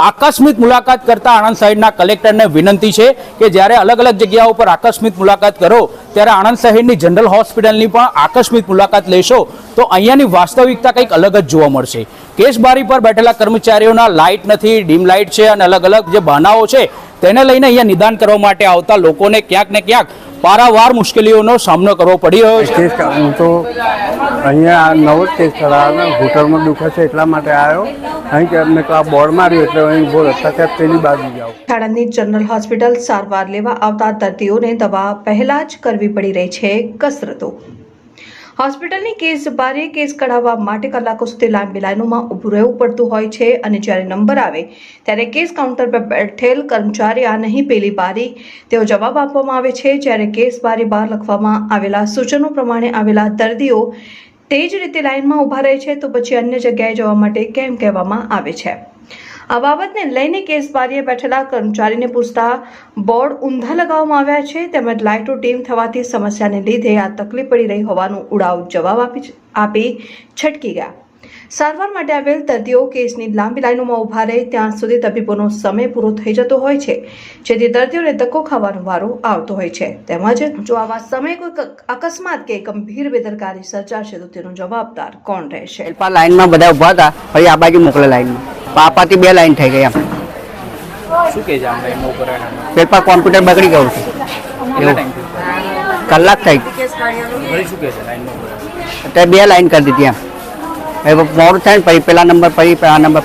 આકસ્મિક મુલાકાત કરતા આણંદ શહેરના કલેક્ટરને વિનંતી છે કે જ્યારે અલગ અલગ જગ્યાઓ પર આકસ્મિક મુલાકાત કરો, ત્યારે આણંદ શહેરની જનરલ હોસ્પિટલની પણ આકસ્મિક મુલાકાત લેશો. તો અહીંયાની વાસ્તવિકતા કંઈક અલગ જ જોવા મળશે. કેસબારી પર બેઠેલા કર્મચારીઓના લાઇટ નથી, ડીમ લાઇટ છે અને અલગ અલગ જે બહાનાઓ છે તેને લઈને અહીંયા નિદાન કરવા માટે આવતા લોકોને ક્યાંક ને ક્યાંક પારાવાર મુશ્કેલીઓનો સામનો કરવો પડી રહ્યો છે. હું તો અહીંયા આ નવો જ કેસ કરાવ્યો ઘૂંટણમાં દુખે છે એટલા માટે આવ્યો. અહીં કે અમને આ બોર્ડ માર્યું એટલે અહીં બોલ અત્યારે પેલી બાજુ જાઓ શાળાની જનરલ હોસ્પિટલ સારવાર લેવા આવતા દર્દીઓને દવા પહેલા જ કરવી પડી રહી છે કસરતો. હોસ્પિટલની કેસ બારે કેસ કઢાવવા માટે કલાકો સુધી લાંબી લાઈનોમાં ઊભું રહેવું પડતું હોય છે અને જ્યારે નંબર આવે ત્યારે કેસ કાઉન્ટર પર બેઠેલ કર્મચારી આ નહીં પેલી બારી તેઓ જવાબ આપવામાં આવે છે. જ્યારે કેસ બારી બહાર લખવામાં આવેલા સૂચનો પ્રમાણે આવેલા દર્દીઓ તે જ રીતે લાઇનમાં ઊભા રહે છે તો પછી અન્ય જગ્યાએ જવા માટે કેમ કહેવામાં આવે છે? આ બાબતને લઈને કેસ બારીએ બેઠેલા કર્મચારીને પૂછતા, બોર્ડ ઊંધા લગાવવામાં આવ્યા છે? તેમજ લાઇટો ડીમ થવાથી સમસ્યાને લીધે આ તકલીફ પડી રહી હોવાનું ઉડાવ જવાબ આપી આપી છટકી ગયા. સારવાર માટે આવેલ દર્દીઓ કેસની લાંબી લાઈનોમાં ઊભા રહે, ત્યાં સુધી તબીબોનો સમય પૂરો થઈ જતો હોય છે, જેથી દર્દીઓને ધક્કો ખાવાનો વારો આવતો હોય છે. તેમજ જો આવા સમયે કોઈ અકસ્માત કે ગંભીર બેદરકારી સર્જાશે, તો તેનો જવાબદાર કોણ રહેશે? લાઈનમાં બધા ઊભા હતા આ બાજુ મોકલે લાઈનમાં. પાપાથી બે લાઈન થઈ ગઈ એમ. શું કે? પેપર કોમ્પ્યુટર બગડી ગયું છે. કેટલા કલાક થઈ? અત્યારે બે લાઈન કરી દીધી એમ. હવે મોડું થાય ને પછી પેલા નંબર પછી આ નંબર